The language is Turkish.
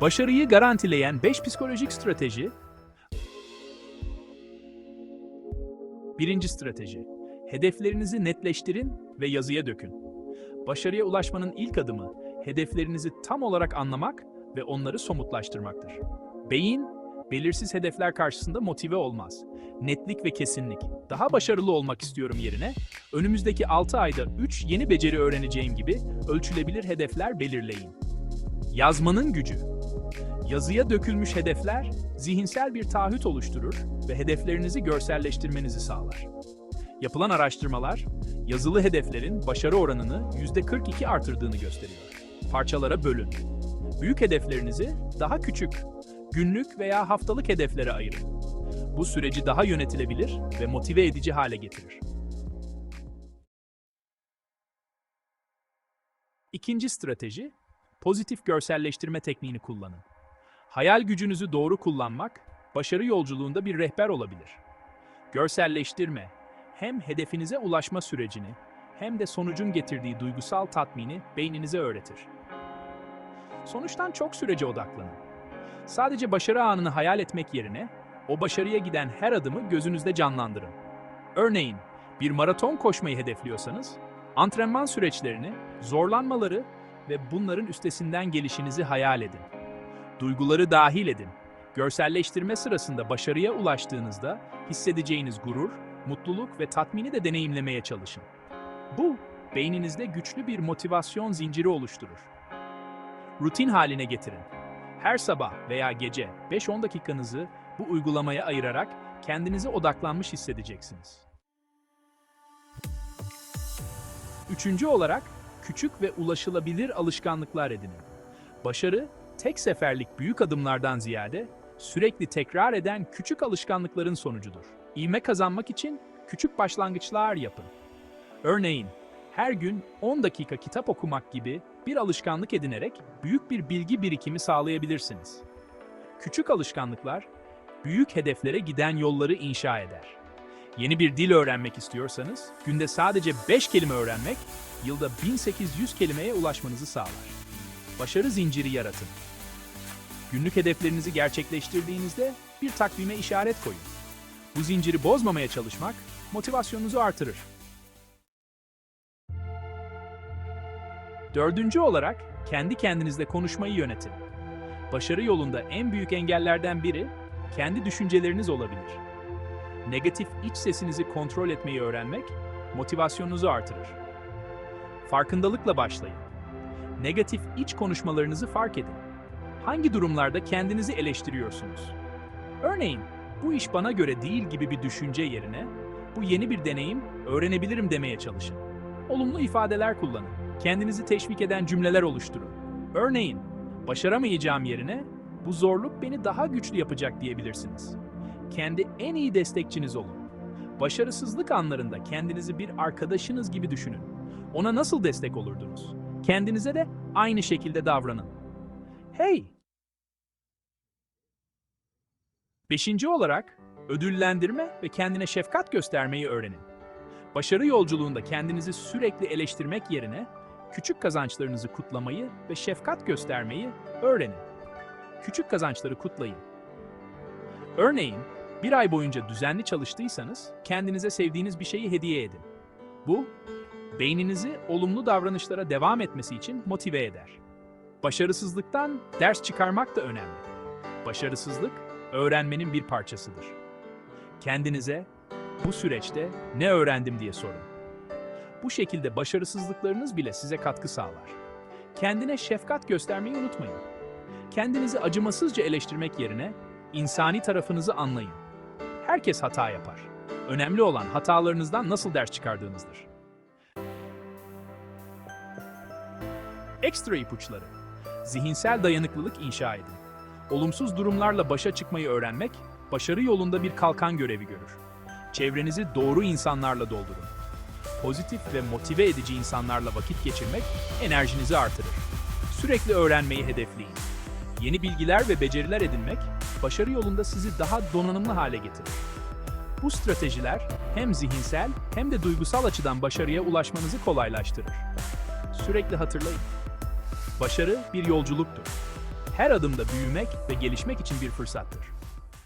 Başarıyı garantileyen 5 psikolojik strateji. Birinci strateji. Hedeflerinizi netleştirin ve yazıya dökün. Başarıya ulaşmanın ilk adımı, hedeflerinizi tam olarak anlamak ve onları somutlaştırmaktır. Beyin, belirsiz hedefler karşısında motive olmaz. Netlik ve kesinlik, daha başarılı olmak istiyorum yerine, önümüzdeki 6 ayda 3 yeni beceri öğreneceğim gibi ölçülebilir hedefler belirleyin. Yazmanın gücü. Yazıya dökülmüş hedefler, zihinsel bir taahhüt oluşturur ve hedeflerinizi görselleştirmenizi sağlar. Yapılan araştırmalar, yazılı hedeflerin başarı oranını %42 artırdığını gösteriyor. Parçalara bölün. Büyük hedeflerinizi daha küçük, günlük veya haftalık hedeflere ayırın. Bu süreci daha yönetilebilir ve motive edici hale getirir. İkinci strateji, pozitif görselleştirme tekniğini kullanın. Hayal gücünüzü doğru kullanmak, başarı yolculuğunda bir rehber olabilir. Görselleştirme, hem hedefinize ulaşma sürecini hem de sonucun getirdiği duygusal tatmini beyninize öğretir. Sonuçtan çok sürece odaklanın. Sadece başarı anını hayal etmek yerine o başarıya giden her adımı gözünüzde canlandırın. Örneğin, bir maraton koşmayı hedefliyorsanız, antrenman süreçlerini, zorlanmaları ve bunların üstesinden gelişinizi hayal edin. Duyguları dahil edin. Görselleştirme sırasında başarıya ulaştığınızda hissedeceğiniz gurur, mutluluk ve tatmini de deneyimlemeye çalışın. Bu, beyninizde güçlü bir motivasyon zinciri oluşturur. Rutin haline getirin. Her sabah veya gece 5-10 dakikanızı bu uygulamaya ayırarak kendinize odaklanmış hissedeceksiniz. Üçüncü olarak küçük ve ulaşılabilir alışkanlıklar edinin. Başarı, tek seferlik büyük adımlardan ziyade sürekli tekrar eden küçük alışkanlıkların sonucudur. İvme kazanmak için küçük başlangıçlar yapın. Örneğin, her gün 10 dakika kitap okumak gibi bir alışkanlık edinerek büyük bir bilgi birikimi sağlayabilirsiniz. Küçük alışkanlıklar, büyük hedeflere giden yolları inşa eder. Yeni bir dil öğrenmek istiyorsanız, günde sadece 5 kelime öğrenmek, yılda 1800 kelimeye ulaşmanızı sağlar. Başarı zinciri yaratın. Günlük hedeflerinizi gerçekleştirdiğinizde bir takvime işaret koyun. Bu zinciri bozmamaya çalışmak motivasyonunuzu artırır. Dördüncü olarak kendi kendinizle konuşmayı yönetin. Başarı yolunda en büyük engellerden biri kendi düşünceleriniz olabilir. Negatif iç sesinizi kontrol etmeyi öğrenmek motivasyonunuzu artırır. Farkındalıkla başlayın. Negatif iç konuşmalarınızı fark edin. Hangi durumlarda kendinizi eleştiriyorsunuz? Örneğin, bu iş bana göre değil gibi bir düşünce yerine, bu yeni bir deneyim, öğrenebilirim demeye çalışın. Olumlu ifadeler kullanın. Kendinizi teşvik eden cümleler oluşturun. Örneğin, başaramayacağım yerine, bu zorluk beni daha güçlü yapacak diyebilirsiniz. Kendi en iyi destekçiniz olun. Başarısızlık anlarında kendinizi bir arkadaşınız gibi düşünün. Ona nasıl destek olurdunuz? Kendinize de aynı şekilde davranın. Hey! Beşinci olarak, ödüllendirme ve kendine şefkat göstermeyi öğrenin. Başarı yolculuğunda kendinizi sürekli eleştirmek yerine, küçük kazançlarınızı kutlamayı ve şefkat göstermeyi öğrenin. Küçük kazançları kutlayın. Örneğin, bir ay boyunca düzenli çalıştıysanız, kendinize sevdiğiniz bir şeyi hediye edin. Bu, beyninizi olumlu davranışlara devam etmesi için motive eder. Başarısızlıktan ders çıkarmak da önemli. Başarısızlık, öğrenmenin bir parçasıdır. Kendinize bu süreçte ne öğrendim diye sorun. Bu şekilde başarısızlıklarınız bile size katkı sağlar. Kendine şefkat göstermeyi unutmayın. Kendinizi acımasızca eleştirmek yerine insani tarafınızı anlayın. Herkes hata yapar. Önemli olan hatalarınızdan nasıl ders çıkardığınızdır. Ekstra ipuçları. Zihinsel dayanıklılık inşa edin. Olumsuz durumlarla başa çıkmayı öğrenmek, başarı yolunda bir kalkan görevi görür. Çevrenizi doğru insanlarla doldurun. Pozitif ve motive edici insanlarla vakit geçirmek enerjinizi artırır. Sürekli öğrenmeyi hedefleyin. Yeni bilgiler ve beceriler edinmek, başarı yolunda sizi daha donanımlı hale getirir. Bu stratejiler hem zihinsel hem de duygusal açıdan başarıya ulaşmanızı kolaylaştırır. Sürekli hatırlayın. Başarı bir yolculuktur. Her adımda büyümek ve gelişmek için bir fırsattır.